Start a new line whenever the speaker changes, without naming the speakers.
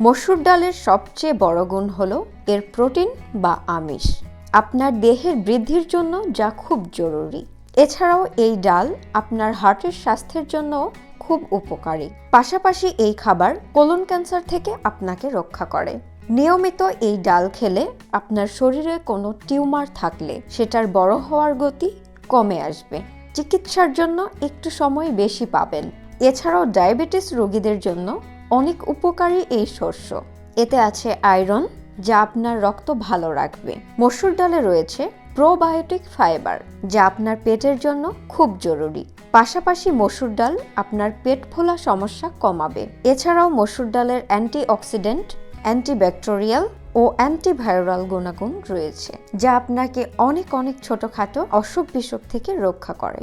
মসুর ডালের সবচেয়ে বড় গুণ হলো এর প্রোটিন বা আমিষ। আপনার দেহের বৃদ্ধির জন্য যা খুব জরুরি। এছাড়াও এই ডাল আপনার হার্টের স্বাস্থ্যের জন্য খুব উপকারী। পাশাপাশি এই খাবার কোলন ক্যান্সার থেকে আপনাকে রক্ষা করে। নিয়মিত এই ডাল খেলে আপনার শরীরে কোনো টিউমার থাকলে সেটার বড় হওয়ার গতি কমে আসবে। চিকিৎসার জন্য একটু সময় বেশি পাবেন। এছাড়াও ডায়াবেটিস রোগীদের জন্য অনেক উপকারী এই শস্য। এতে আছে আয়রন, যা আপনার রক্ত ভালো রাখবে। মসুর ডালে রয়েছে প্রোবায়োটিক ফাইবার, যা আপনার পেটের জন্য খুব জরুরি। পাশাপাশি মসুর ডাল আপনার পেট ফোলা সমস্যা কমাবে। এছাড়াও মসুর ডালের অ্যান্টিঅক্সিডেন্ট, অ্যান্টিব্যাকটেরিয়াল ও অ্যান্টিভাইরাল গুণাগুণ রয়েছে, যা আপনাকে অনেক অনেক ছোটখাটো অসুখ বিসুখ থেকে রক্ষা করে।